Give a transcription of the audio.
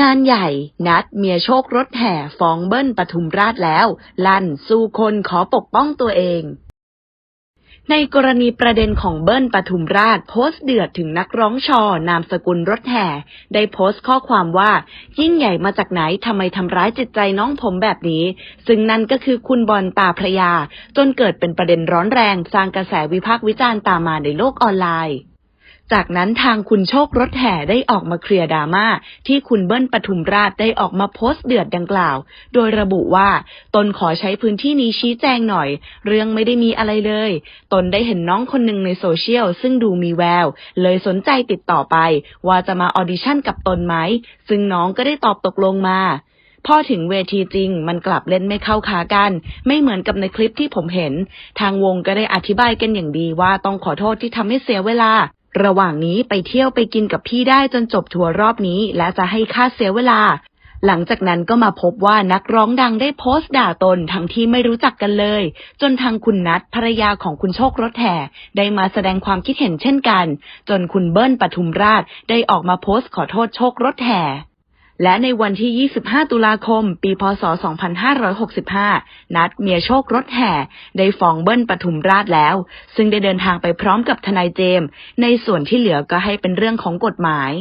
งานใหญ่นัดเมียโชครถแห่ฟ้องเบิ้ลปทุมราชแล้ว ลั่นสู้คนขอปกป้องตัวเอง ในกรณีประเด็นของเบิ้ลปทุมราชโพสต์เดือดถึงนักร้องชอนามสกุลรถแห่ ได้โพสต์ข้อความว่า ยิ่งใหญ่มาจากไหนทำไมทำร้ายจิตใจน้องผมแบบนี้ ซึ่งนั่นก็คือคุณบอลตาพระยา จนเกิดเป็นประเด็นร้อนแรง สร้างกระแสวิพากษ์วิจารณ์ตามมาในโลกออนไลน์ จากนั้นทางคุณโชครถแห่ได้ออกมาเคลียร์ดราม่าที่คุณเบิ้ลปทุมราชได้ออกมาโพสต์เดือดดังกล่าว โดยระบุว่า ตนขอใช้พื้นที่นี้ชี้แจงหน่อย เรื่องไม่ได้มีอะไรเลย ตนได้เห็นน้องคนหนึ่งในโซเชียลซึ่งดูมีแวว เลยสนใจติดต่อไป ว่าจะมาออดิชั่นกับตนไหม ซึ่งน้องก็ได้ตอบตกลงมาพอถึงเวทีจริงมันกลับเล่นไม่เข้าขากัน ไม่เหมือนกับในคลิปที่ผมเห็น ทางวงก็ได้อธิบายกันอย่างดีว่าต้องขอโทษที่ทำให้เสียเวลา ระหว่างนี้ไปเที่ยวไปกินกับพี่ได้จนจบทัวร์รอบนี้ และจะให้ค่าเสียเวลา หลังจากนั้นก็มาพบว่านักร้องดังได้โพสต์ด่าตนทั้งที่ไม่รู้จักกันเลย จนทางคุณนัทภรรยาของคุณโชครถแห่ได้มาแสดงความคิดเห็นเช่นกัน จนคุณเบิ้ลปทุมราชได้ออกมาโพสต์ขอโทษโชครถแห่ และในวันที่ 25 ตุลาคม ปี พศ 2565 นัดเมียโชครถแห่ ได้ฟ้องเบิ้ลปทุมราชแล้ว ซึ่งได้เดินทางไปพร้อมกับทนายเจมส์ในส่วนที่เหลือก็ให้เป็นเรื่องของกฎหมาย